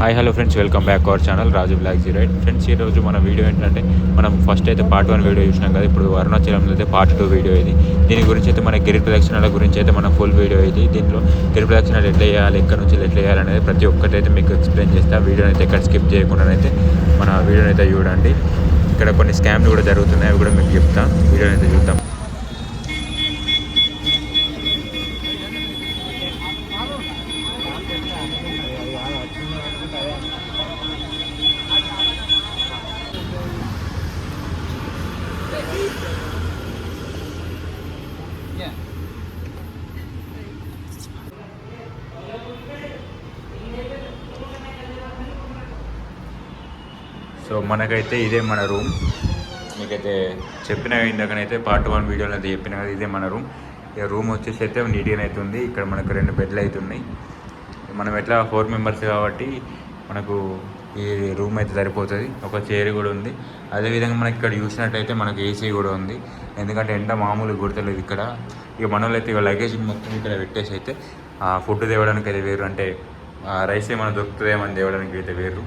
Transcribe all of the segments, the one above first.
Hi hello friends welcome back our channel Raju black zero right friends ఈరోజు మన video ఏంటంటే మనం first అయితే పార్ట్ వన్ వీడియో చూసినాం కదా ఇప్పుడు అరుణాచలంలో అయితే పార్ట్ టూ వీడియో ఇది. దీని గురించి అయితే మన గిరి ప్రదక్షిణాల గురించి అయితే మన ఫుల్ వీడియో ఇది. దీంట్లో గిరి ప్రదక్షిణాలు ఎట్లా చేయాలి ఎక్కడ నుంచి ఎట్లా చేయాలనేది ప్రతి ఒక్కటి అయితే మీకు ఎక్స్ప్లెయిన్ చేస్తా. వీడియోని అయితే ఎక్కడ స్కిప్ చేయకుండా అయితే మన వీడియోని అయితే చూడండి. ఇక్కడ కొన్ని స్కామ్లు కూడా జరుగుతున్నాయి అవి కూడా మీకు చెప్తాం. వీడియోని అయితే చూద్దాం. సో మనకైతే ఇదే మన రూమ్ మీకైతే చెప్పిన ఇందాకనైతే పార్ట్ వన్ వీడియోలో అయితే చెప్పిన కదా ఇదే మన రూమ్ ఇక రూమ్ వచ్చేసి అయితే నీట్గా అయితే ఉంది. ఇక్కడ మనకు రెండు బెడ్లు అయితే ఉన్నాయి. మనం ఎట్లా ఫోర్ మెంబర్స్ కాబట్టి మనకు ఈ రూమ్ అయితే సరిపోతుంది. ఒక చైర్ కూడా ఉంది. అదేవిధంగా మనకి ఇక్కడ చూసినట్టయితే మనకు ఏసీ కూడా ఉంది. ఎందుకంటే ఎండ మామూలు గుర్తలేదు ఇక్కడ. ఇక మనోళ్ళు అయితే ఇక లగేజ్ మొత్తం ఇక్కడ పెట్టేసి అయితే ఫుడ్ తేవడానికి అయితే వేరు. అంటే రైస్ ఏమైనా దొరుకుతుందేమని తేవడానికి అయితే వేరు.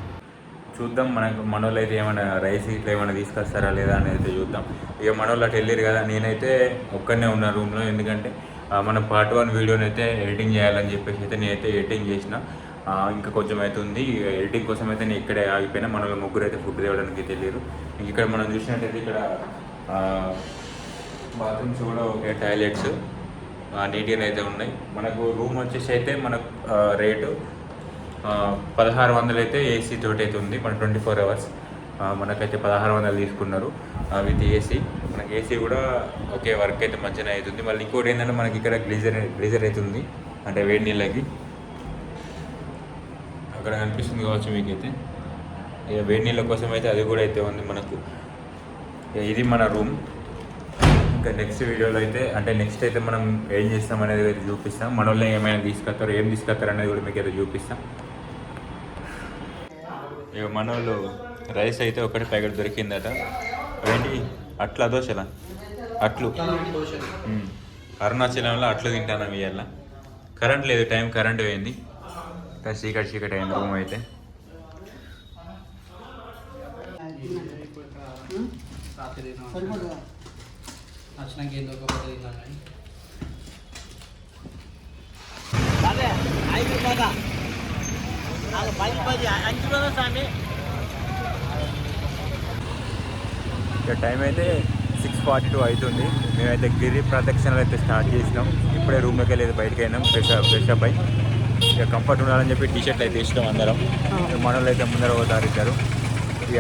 చూద్దాం మనకు మనోళ్ళు అయితే ఏమైనా రైస్ ఇట్లా ఏమైనా తీసుకొస్తారా లేదా అని అయితే చూద్దాం. ఇక మనోళ్ళు అటు వెళ్ళారు కదా నేనైతే ఒక్కనే ఉన్న రూమ్లో ఎందుకంటే మన పార్ట్ వన్ వీడియోని అయితే ఎడిటింగ్ చేయాలని చెప్పేసి అయితే నేనైతే ఎడిటింగ్ చేసిన. ఇంకా కొంచెం అయితే ఉంది ఎడిటింగ్ కోసం అయితే నేను ఇక్కడే ఆగిపోయినా. మన ముగ్గురు అయితే ఫుడ్ తేవడానికి తెలియదు ఇక్కడ మనం చూసినట్టయితే ఇక్కడ బాత్రూమ్స్ కూడా ఒకే టాయిలెట్స్. నీట్గానే అయితే ఉన్నాయి. మనకు రూమ్ వచ్చేసి అయితే మనకు రేటు పదహారు వందలు అయితే ఏసీ తోటి అయితే ఉంది. మన ట్వంటీ ఫోర్ అవర్స్. మనకైతే పదహారు వందలు తీసుకున్నారు. విత్ ఏసీ మనకి ఏసీ కూడా ఒకే వర్క్ అయితే మంచిగా అవుతుంది మళ్ళీ ఇంకోటి ఏంటంటే మనకి ఇక్కడ గ్లీజర్ గ్లీజర్ అయితే ఉంది. అంటే వేడి నీళ్ళకి. అక్కడ కనిపిస్తుంది కావచ్చు మీకైతే. ఇక వేడి నీళ్ళ కోసం అయితే అది కూడా అయితే ఉంది మనకు. ఇది మన రూమ్. ఇంకా నెక్స్ట్ వీడియోలో అయితే అంటే నెక్స్ట్ అయితే మనం ఏం చేస్తాం అనేది అయితే చూపిస్తాం. మన వాళ్ళు ఏమైనా తీసుకొస్తారు ఏం తీసుకొస్తారు అనేది కూడా మీకు అయితే చూపిస్తాం. ఇక మన వాళ్ళు రైస్ అయితే ఒకటి ప్యాకెట్ దొరికిందట. ఏంటి? అట్లా దోశలా? అట్లు. అరుణాచలంలో అట్లు తింటాను ఇవాళ. కరెంట్ లేదు టైం కరెంట్ పోయింది. ఇంకా చీకటి చీకటి అయింది రూమ్ అయితే ఇక టైం అయితే సిక్స్ ఫార్టీ టూ అవుతుంది. మేమైతే గిరి ప్రదక్షిణలు అయితే స్టార్ట్ చేసినాం. ఇప్పుడే రూమ్లోకి వెళ్ళేది బయటకు అయినాం. ఫ్రెష్ ఫ్రెష్ అప్ అయి. ఇక కంఫర్ట్ ఉండాలని చెప్పి టీ షర్ట్లు అయితే ఇష్టం అందరం. ఇక మన వాళ్ళు అయితే ముందర పోతారు ఇద్దరు ఇక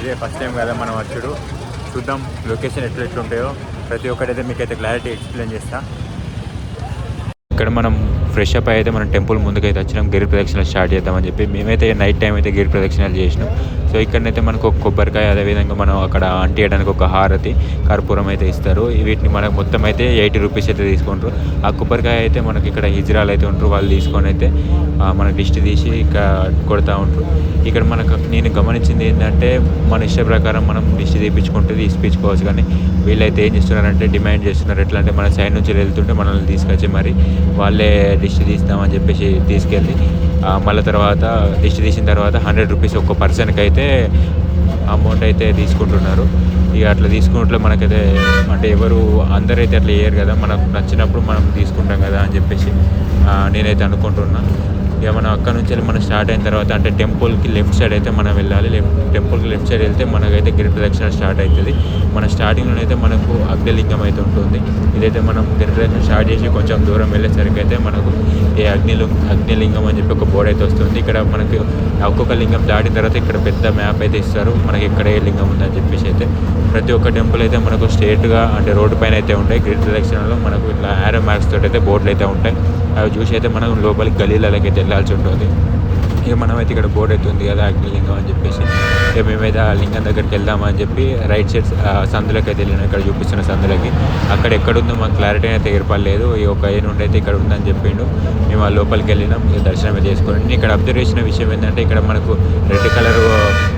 ఇదే ఫస్ట్ టైం కదా మనం వచ్చుడు. చూద్దాం లొకేషన్ ఎట్లా ఎట్లుంటాయో ప్రతి ఒక్కటైతే మీకు అయితే క్లారిటీ ఎక్స్ప్లెయిన్ చేస్తా. ఇక్కడ మనం ఫ్రెష్ అప్ అయితే మనం టెంపుల్ ముందుకైతే వచ్చినాం. గిరి ప్రదక్షిణలు స్టార్ట్ చేద్దామని చెప్పి మేమైతే నైట్ టైం అయితే గిరి ప్రదక్షిణలు చేసినాం. సో ఇక్కడనైతే మనకు ఒక కొబ్బరికాయ అదేవిధంగా మనం అక్కడ అంటియడానికి ఒక హారతి కర్పూరం అయితే ఇస్తారు. వీటిని మనకు మొత్తం అయితే ఎయిటీ రూపీస్ అయితే తీసుకుంటారు. ఆ కొబ్బరికాయ అయితే మనకి ఇక్కడ హిజ్రాలు అయితే ఉంటారు. వాళ్ళు తీసుకొని అయితే మన దిష్టి తీసి ఇక కొడతా ఉంటారు. ఇక్కడ మనకు నేను గమనించింది ఏంటంటే మన ఇష్ట ప్రకారం మనం దిష్టి తీపించుకుంటే తీసిపించుకోవచ్చు కానీ వీళ్ళైతే ఏం చేస్తున్నారంటే డిమాండ్ చేస్తున్నారు. ఎట్లా అంటే మన సైడ్ నుంచి వెళ్తుంటే మనల్ని తీసుకొచ్చి మరి వాళ్ళే దిష్టి తీస్తామని చెప్పేసి తీసుకెళ్ళి మళ్ళీ తర్వాత లిస్ట్ తీసిన తర్వాత హండ్రెడ్ రూపీస్ ఒక్క పర్సన్కి అయితే అమౌంట్ అయితే తీసుకుంటున్నారు. ఇక అట్లా తీసుకున్నట్లు మనకైతే అంటే ఎవరు అందరైతే అట్లా చేయరు కదా మనకు నచ్చినప్పుడు మనం తీసుకుంటాం కదా అని చెప్పేసి నేనైతే అనుకుంటున్నాను ఇక మనం అక్కడ నుంచి వెళ్ళి మనం స్టార్ట్ అయిన తర్వాత అంటే టెంపుల్కి లెఫ్ట్ సైడ్ అయితే మనం వెళ్ళాలి లెఫ్ట్ టెంపుల్కి లెఫ్ట్ సైడ్ వెళ్తే మనకైతే గిరి ప్రదక్షిణ స్టార్ట్ అవుతుంది మన స్టార్టింగ్లో అయితే మనకు అగ్నిలింగం అయితే ఉంటుంది. ఇదైతే మనం గిరి ప్రదక్షిణ స్టార్ట్ చేసి కొంచెం దూరం వెళ్ళేసరికి అయితే మనకు ఈ అగ్నిలు అగ్నిలింగం అని చెప్పి ఒక బోర్డు అయితే వస్తుంది. ఇక్కడ మనకి ఒక్కొక్క లింగం దాటిన తర్వాత ఇక్కడ పెద్ద మ్యాప్ అయితే ఇస్తారు. మనకి ఇక్కడ ఏ లింగం ఉందని చెప్పేసి అయితే ప్రతి ఒక్క టెంపుల్ అయితే మనకు స్ట్రేట్గా అంటే రోడ్డు పైన అయితే ఉంటాయి. గిరి ప్రదక్షిణలో మనకు ఇట్లా యారో మార్క్స్ తోటి అయితే బోర్డులు అయితే ఉంటాయి. అవి చూసి అయితే మనం లోపలికి గలీలలోకి అయితే వెళ్ళాల్సి ఉంటుంది. ఇక మనమైతే ఇక్కడ బోర్డు అయితే ఉంది కదా అగ్నిలింగం అని చెప్పేసి. ఇక మేమైతే ఆ లింగం దగ్గరికి వెళ్దామని చెప్పి రైట్ సైడ్ సందులోకి అయితే వెళ్ళినాం. ఇక్కడ చూపిస్తున్న సందులకి. అక్కడ ఎక్కడుందో మాకు క్లారిటీ అయితే ఏర్పడలేదు. ఈ ఒక ఏ నుండి అయితే ఇక్కడ ఉందని చెప్పిండు. మేము ఆ లోపలికి వెళ్ళినాం. ఇక దర్శనం అయితే చేసుకుని ఇక్కడ అబ్జర్వ్ చేసిన విషయం ఏంటంటే ఇక్కడ మనకు రెడ్ కలర్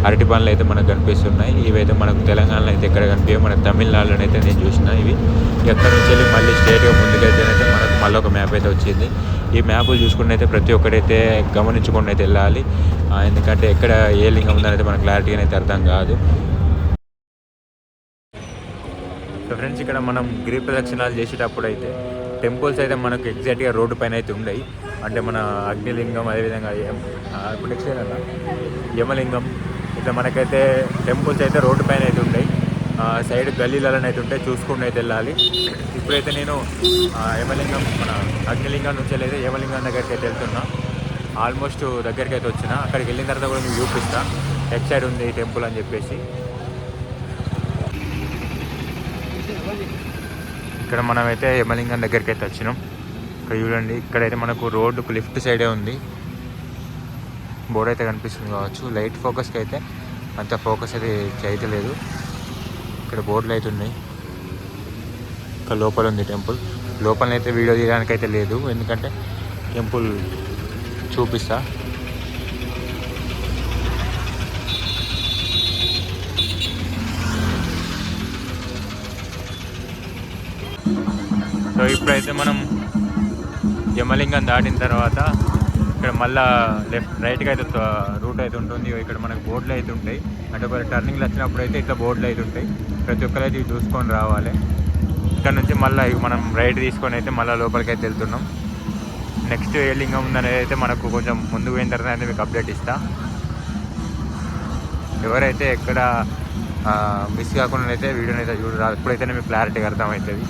అరటి పండ్లు అయితే మనకు కనిపిస్తున్నాయి. ఇవైతే మనకు తెలంగాణలో అయితే ఎక్కడ కనిపించాయి మన తమిళనాడులో అయితే నేను చూసిన ఇవి. ఎక్కడ నుంచి వెళ్ళి మళ్ళీ స్టేట్గా ముందుకైతేనైతే మనకు మళ్ళీ ఒక మ్యాప్ అయితే వచ్చింది. ఈ మ్యాప్లు చూసుకుంటే అయితే ప్రతి ఒక్కరైతే గమనించుకుంటే అయితే వెళ్ళాలి. ఎందుకంటే ఎక్కడ ఏ లింగం ఉందనేది మనకు క్లారిటీ అనేది అర్థం కాదు. సో ఫ్రెండ్స్ ఇక్కడ మనం గిరి ప్రదక్షిణాలు చేసేటప్పుడు అయితే టెంపుల్స్ అయితే మనకు ఎగ్జాక్ట్గా రోడ్డు పైన అయితే ఉండయి. అంటే మన అగ్నిలింగం అదేవిధంగా ఇప్పుడు నెక్స్ట్ ఏదన్నా? యమలింగం. ఇట్లా మనకైతే టెంపుల్స్ అయితే రోడ్డు పైన అయితే ఉంటాయి ఆ, సైడ్ గల్లీలలో అయితే ఉంటాయి. చూసుకుంటూ అయితే వెళ్ళాలి. ఇప్పుడైతే నేను యమలింగం మన అగ్నిలింగం నుంచి అయితే యమలింగం దగ్గరికి అయితే వెళ్తున్నా. ఆల్మోస్ట్ దగ్గరికి అయితే వచ్చిన. అక్కడికి వెళ్ళిన తర్వాత కూడా మీకు చూపిస్తా. ఎట్ సైడ్ ఉంది ఈ టెంపుల్ అని చెప్పేసి. ఇక్కడ మనమైతే యమలింగం దగ్గరికి అయితే వచ్చినాం. ఇక్కడ చూడండి ఇక్కడైతే మనకు రోడ్డుకు లిఫ్ట్ సైడే ఉంది. బోర్డు అయితే కనిపిస్తుంది కావచ్చు. లైట్ ఫోకస్కి అయితే అంత ఫోకస్ అయితే చేయలేదు ఇక్కడ బోర్డులు అయితే ఉన్నాయి ఇక్కడ లోపల ఉంది టెంపుల్. లోపల అయితే వీడియో తీయడానికి అయితే లేదు. ఎందుకంటే టెంపుల్ చూపిస్తా. సో ఇప్పుడైతే మనం యమలింగం దాటిన తర్వాత ఇక్కడ మళ్ళా లెఫ్ట్ రైట్కి అయితే రూట్ అయితే ఉంటుంది. ఇక్కడ మనకు బోర్డులు అయితే ఉంటాయి. అంటే ఒకవేళ టర్నింగ్లు వచ్చినప్పుడు అయితే ఇట్లా బోర్డులు అయితే ఉంటాయి. ప్రతి ఒక్కరు అయితే ఇవి చూసుకొని రావాలి. ఇక్కడ నుంచి మళ్ళీ మనం రైట్ తీసుకొని అయితే మళ్ళీ లోపలికి అయితే వెళ్తున్నాం. నెక్స్ట్ ఏ లింగం ఉందనేది అయితే మనకు కొంచెం ముందు పోయిన తర్వాత అయితే మీకు అప్డేట్ ఇస్తా. ఎవరైతే ఎక్కడ మిస్ కాకుండా అయితే వీడియోని అయితే చూడరా ఇప్పుడైతేనే మీకు క్లారిటీగా అర్థమవుతుంది.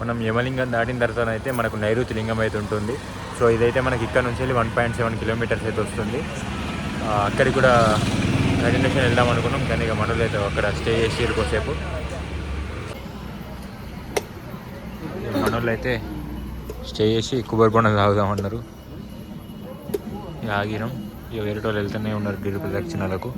మనం యమలింగం దాటిన తర్వాత అయితే మనకు నైరుతి లింగం అయితే ఉంటుంది. సో ఇదైతే మనకి ఇక్కడ నుంచి వెళ్ళి వన్ పాయింట్ సెవెన్ కిలోమీటర్స్ అయితే వస్తుంది. అక్కడికి కూడా కంటిన్యూషన్ వెళ్దాం అనుకున్నాం కానీ ఇక మనలో అయితే అక్కడ స్టే చేసి కోసేపు మనోళ్ళు అయితే స్టే చేసి కొబ్బరి బొండం తాగుదాం అన్నారు ఆగినాం. ఇక వేరే వాళ్ళు వెళ్తూనే ఉన్నారు గిరి ప్రదక్షిణాలకు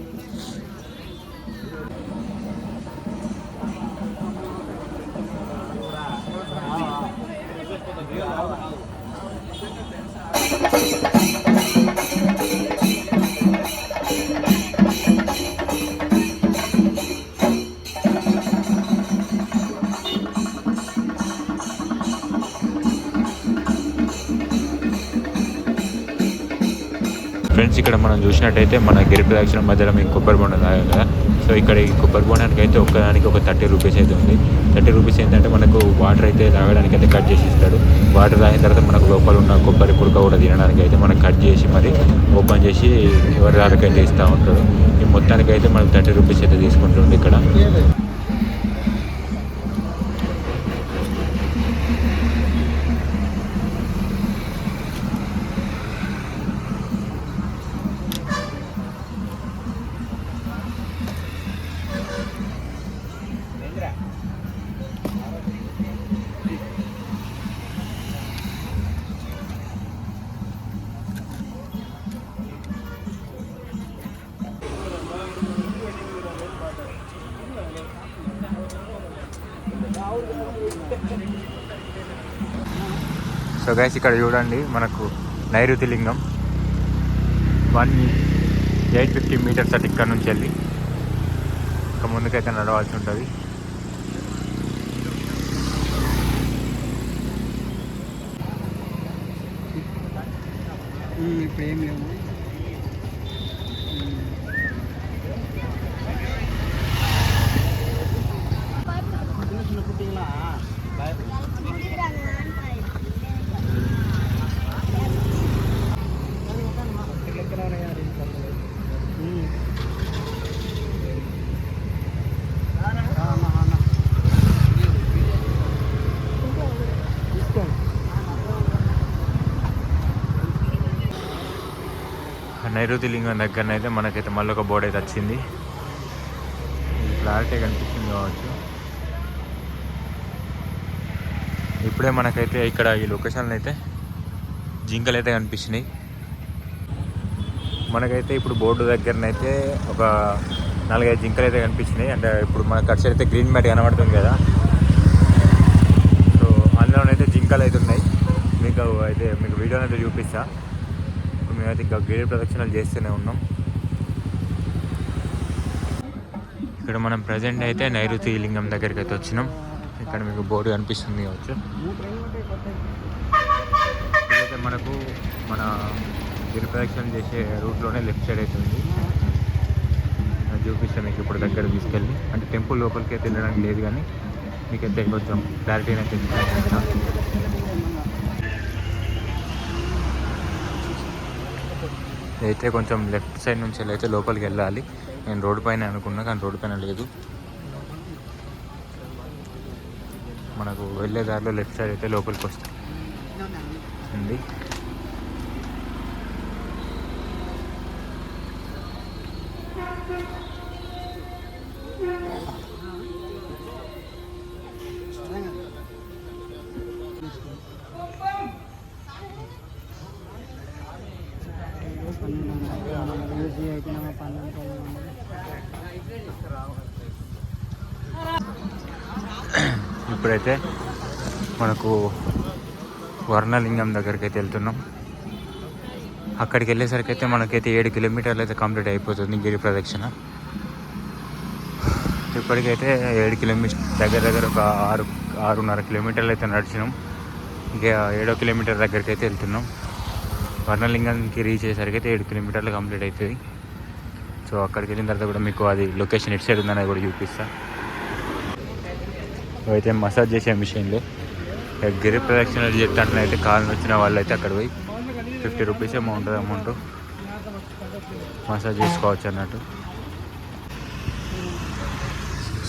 మనం చూసినట్టయితే మన గిరిపి ప్రదక్షిణ మధ్యలో మీకు కొబ్బరి బొండం తాగాం కదా? సో ఇక్కడ ఈ కొబ్బరి బొండానికి అయితే ఒక్కదానికి ఒక థర్టీ రూపీస్ అయితే ఉంది. థర్టీ రూపీస్ ఏంటంటే మనకు వాటర్ అయితే తాగడానికి అయితే కట్ చేసి ఇస్తాడు వాటర్ తాగిన తర్వాత మనకు లోపల ఉన్న కొబ్బరి కుడుక కూడా తినడానికి అయితే మనకు కట్ చేసి మరి ఓపెన్ చేసి ఎవరి దానికైతే ఇస్తూ ఉంటాడు. ఈ మొత్తానికి అయితే మనకు థర్టీ రూపీస్ అయితే తీసుకుంటుంది ఇక్కడ. సో గైస్ ఇక్కడ చూడండి మనకు నైరుతి లింగం వన్ ఎయిట్ ఫిఫ్టీ మీటర్స్ అటు ఇక్కడ నుంచి వెళ్ళి ఇంకా ముందుకైతే నడవాల్సి ఉంటుంది. ఇప్పుడు ఏం లేవు. నైరుతి లింగం దగ్గరనైతే మనకైతే మళ్ళీ ఒక బోర్డు అయితే వచ్చింది. క్లారిటీ కనిపిస్తుంది కావచ్చు. ఇప్పుడే మనకైతే ఇక్కడ ఈ లొకేషన్లో అయితే జింకలు అయితే కనిపిస్తున్నాయి. మనకైతే ఇప్పుడు బోర్డు దగ్గరనైతే ఒక నాలుగైదు జింకలు అయితే కనిపిస్తున్నాయి. అంటే ఇప్పుడు మనకు అటు అయితే గ్రీన్ మ్యాట్ కనబడుతుంది కదా. సో అందులోనైతే జింకలు అయితే ఉన్నాయి. మీకు అయితే మీకు వీడియో అయితే చూపిస్తాను మేమైతే ఇంకా గిరి ప్రదక్షిణలు చేస్తూనే ఉన్నాం. ఇక్కడ మనం ప్రజెంట్ అయితే నైరుతి లింగం దగ్గరికి అయితే వచ్చినాం. ఇక్కడ మీకు బోర్డు కనిపిస్తుంది కావచ్చు. ఇదైతే మనకు మన గిరి ప్రదక్షిణ చేసే రూట్లోనే లెఫ్ట్ సైడ్ అవుతుంది అది చూపిస్తాను మీకు ఇప్పుడు దగ్గర తీసుకెళ్ళి అంటే టెంపుల్ లోపలికి అయితే వెళ్ళడానికి లేదు కానీ మీకు అయితే కొంచెం క్లారిటీ అయితే అయితే కొంచెం లెఫ్ట్ సైడ్ నుంచి వెళ్ళి అయితే లోపలికి వెళ్ళాలి. నేను రోడ్డు పైన అనుకున్నా కానీ రోడ్డు పైన లేదు. మనకు వెళ్ళే దారిలో లెఫ్ట్ సైడ్ అయితే లోపలికి వస్తుంది ఇప్పుడైతే మనకు వర్ణలింగం దగ్గరికి అయితే వెళ్తున్నాం. అక్కడికి వెళ్ళేసరికి అయితే మనకైతే ఏడు కిలోమీటర్లు అయితే కంప్లీట్ అయిపోతుంది గిరి ప్రదక్షిణ. ఇప్పటికైతే ఏడు కిలోమీటర్ దగ్గర దగ్గర ఒక ఆరు ఆరున్నర కిలోమీటర్లు అయితే నడిచినాం. ఇంకా ఏడో కిలోమీటర్ దగ్గరికి అయితే వెళ్తున్నాం. వర్ణలింగానికి రీచ్ అయ్యేసరికి అయితే ఏడు కిలోమీటర్లు కంప్లీట్ అవుతుంది సో అక్కడికి వెళ్ళిన తర్వాత కూడా మీకు అది లొకేషన్ ఎటు సైడ్ ఉందని కూడా చూపిస్తాను అయితే మసాజ్ చేసే మిషన్లు. ఇక గిరి ప్రదక్షిణ చేస్తాంటే అయితే కాలు వచ్చిన వాళ్ళు అయితే అక్కడ పోయి ఫిఫ్టీ రూపీస్ ఏమో ఉంటుంది అమౌంట్ మసాజ్ చేసుకోవచ్చు అన్నట్టు.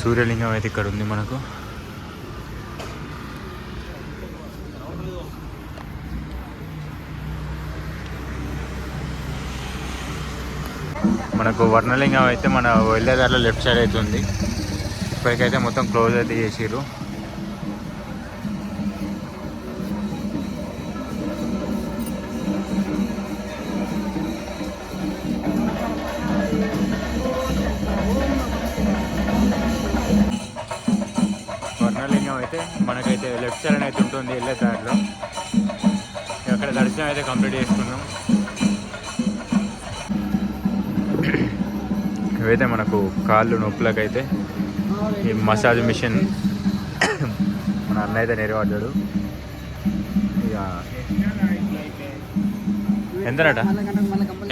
సూర్యలింగం అయితే ఇక్కడ ఉంది మనకు. మనకు వర్ణలింగం అయితే మన వెళ్ళేదారిలో లెఫ్ట్ సైడ్ అయితే ఉంది. ఇప్పటికైతే మొత్తం క్లోజ్ అయితే చేసిర్రు. అయితే మనకైతే లెఫ్ట్ సైడ్ అయితే ఉంటుంది వెళ్ళే దారిలో అక్కడ దర్శనం అయితే కంప్లీట్ చేసుకున్నాం. ఇవైతే మనకు కాళ్ళు నొప్పులకైతే ఈ మసాజ్ మిషన్ మన అన్న అయితే నెరవాడాడు ఇక ఎంతనట?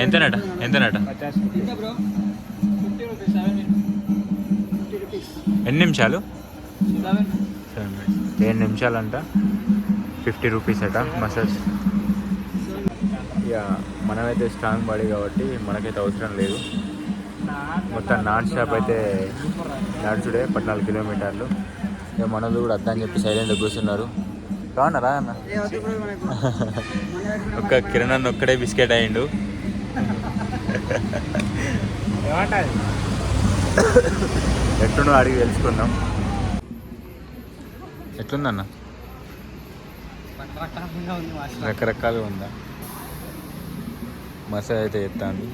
ఎంతనట? ఎంతనట? ఎన్ని నిమిషాలు? Seven minutes. ఏడు నిమిషాలు అంట ఫిఫ్టీ రూపీస్ అట మసాజ్. ఇక మనమైతే స్ట్రాంగ్ బాడీ కాబట్టి మనకైతే అవసరం లేదు. మొత్తం నాన్ స్టాప్ అయితే నడుచుడే పద్నాలుగు కిలోమీటర్లు. మనది కూడా అద్దా అని చెప్పి సైలెంట్ కూర్చున్నారు. బాగున్నారా అన్న? ఒక్క కిరణ్ ఒక్కడే బిస్కెట్ అయ్యిండు ఎట్లుండో అడిగి తెలుసుకుందాం. ఎట్లుందన్న రకరకాలుగా ఉందా మసాజ్ అయితే ఎత్తాంది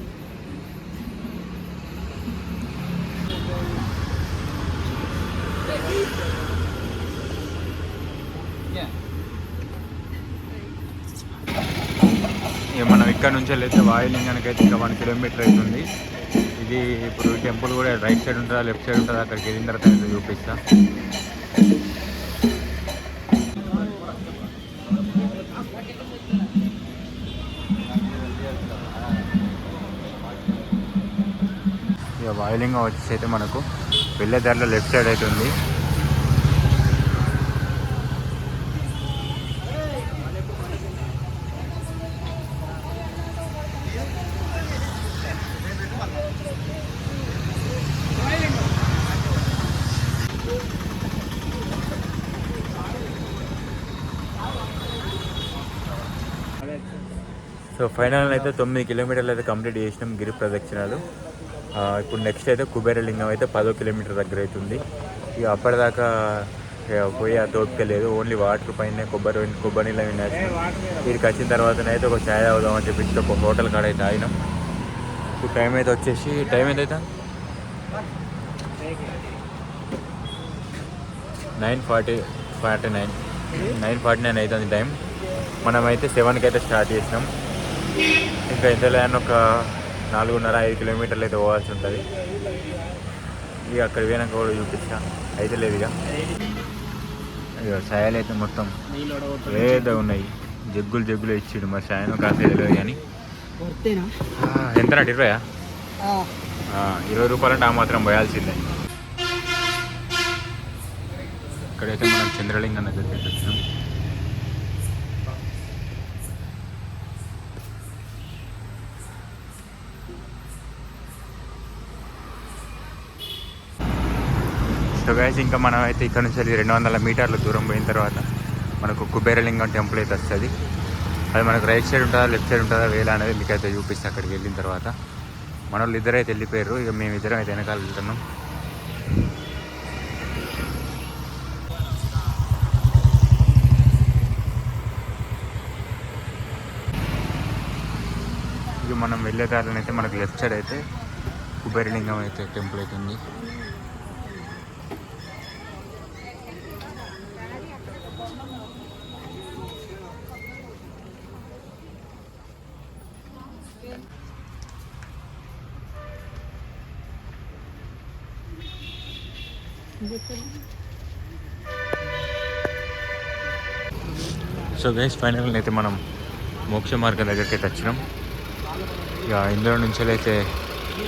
ఇక మనం ఇక్కడ నుంచి వెళ్ళైతే వాయులింగానికి అయితే ఇంకా వన్ కిలోమీటర్ అవుతుంది. ఇది ఇప్పుడు టెంపుల్ కూడా రైట్ సైడ్ ఉంటుందా లెఫ్ట్ సైడ్ ఉంటుందా అక్కడికి వెళ్ళిన తర్వాత అయితే చూపిస్తా. ఇక వాయులింగం వచ్చేసి అయితే మనకు వెళ్ళే దారిలో లెఫ్ట్ సైడ్ అయితే సో ఫైనల్ అయితే తొమ్మిది కిలోమీటర్లు అయితే కంప్లీట్ చేసినాం గిరి ప్రదక్షిణాలు. ఇప్పుడు నెక్స్ట్ అయితే కుబేరలింగం అయితే పదో కిలోమీటర్ దగ్గర అవుతుంది. ఇక అప్పటిదాకా ఇక పోయి ఆ తోపిక లేదు. ఓన్లీ వాటర్ పైన కొబ్బరి కొబ్బరి నీళ్ళ వినాల్సి వీరికి వచ్చిన తర్వాతనైతే ఒక ఛాయ్ అవుదాం అని చెప్పి ఒక హోటల్ కాడ అయితే ఆగినాం. ఇప్పుడు టైం అయితే వచ్చేసి టైం ఎంత అవుతుంది? Nine forty forty nine nine forty nine అవుతుంది టైం మనమైతే సెవెన్కి అయితే స్టార్ట్ చేసినాం. ఇంకా ఎంత లేని ఒక నాలుగున్నర ఐదు కిలోమీటర్లు అయితే పోవాల్సి ఉంటుంది. ఇక అక్కడ పోయినాక కూడా చూపిస్తా. అయితే లేదు ఇక. ఇక సాయాలు అయితే మొత్తం ఏదో ఉన్నాయి. జగ్గులు జగ్గులు ఇచ్చిండు మరి సాయం తెలియదు కానీ. ఎంత ఇరవయా ఆ, ఇరవై రూపాయలు అంటే ఆ మాత్రం పోయాల్సిందే. ఇక్కడైతే మనం చంద్రలింగం దగ్గరికి వచ్చినాం సో గైస్ ఇంకా మనం అయితే ఇక్కడ నుంచి వెళ్ళి రెండు వందల మీటర్ల దూరం పోయిన తర్వాత మనకు కుబేరలింగం టెంపుల్ అయితే వస్తుంది. అది మనకు రైట్ సైడ్ ఉంటుందా లెఫ్ట్ సైడ్ ఉంటుందా వేలా అనేది మీకు అయితే చూపిస్తే అక్కడికి వెళ్ళిన తర్వాత. మన వాళ్ళు ఇద్దరు అయితే వెళ్ళిపోయారు. ఇక మేము ఇద్దరం అయితే వెనకాల వెళ్తున్నాం. ఇక మనం వెళ్ళే దారిలో అయితే మనకు లెఫ్ట్ సైడ్ అయితే కుబేరలింగం అయితే టెంపుల్ అయితే ఉంది. సో గైస్ ఫైనల్ అయితే మనం మోక్ష మార్గం దగ్గరికి అయితే వచ్చినాం. ఇక ఇందులో నుంచి అయితే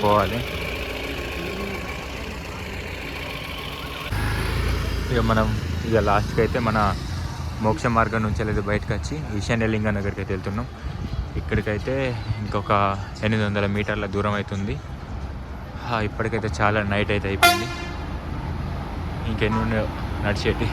పోవాలి. ఇక మనం ఇక లాస్ట్కి అయితే మన మోక్ష మార్గం నుంచి అయితే బయటకు వచ్చి ఈశాన్యలింగం దగ్గరికి అయితే వెళ్తున్నాం. ఇక్కడికైతే ఇంకొక ఎనిమిది వందల మీటర్ల దూరం అవుతుంది ఇప్పటికైతే చాలా నైట్ అయితే అయిపోయింది. ఇంకెన్ని ఉన్నాయో నడిచేటి.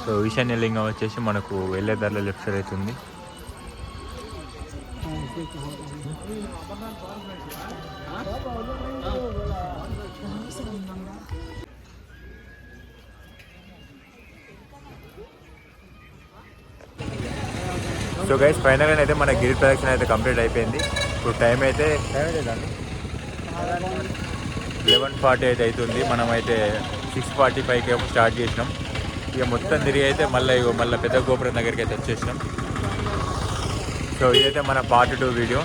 సో ఈశాన్య లింగం వచ్చేసి మనకు వెళ్ళే దారిలో లెఫ్ట్ సైడ్ అవుతుంది సో గైస్ ఫైనల్గా అయితే మన గిరి ప్రదక్షిణ అయితే కంప్లీట్ అయిపోయింది. ఇప్పుడు టైం అయితే లెవెన్ ఫార్టీ అయితే అవుతుంది. మనం అయితే సిక్స్ ఫార్టీ ఫైవ్కి ఏమో స్టార్ట్ చేసినాం. ఇక మొత్తం తిరిగి అయితే మళ్ళీ మళ్ళీ పెద్ద గోపురం దగ్గరికి అయితే వచ్చేసినాం. సో ఇదైతే మన part two video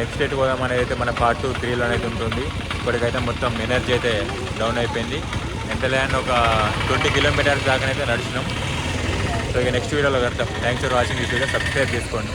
next date పోదాం అనేది అయితే మన పార్ట్ టూ త్రీలో అనేది ఉంటుంది. ఇప్పటికైతే మొత్తం ఎనర్జీ అయితే డౌన్ అయిపోయింది. ఎంతలేని ఒక ట్వంటీ కిలోమీటర్స్ దాకా అయితే నడిచినాం. సో ఇక నెక్స్ట్ వీడియోలో కడతాం. థ్యాంక్స్ ఫర్ వాచింగ్ ఈ వీడియో సబ్స్క్రైబ్ చేసుకోండి.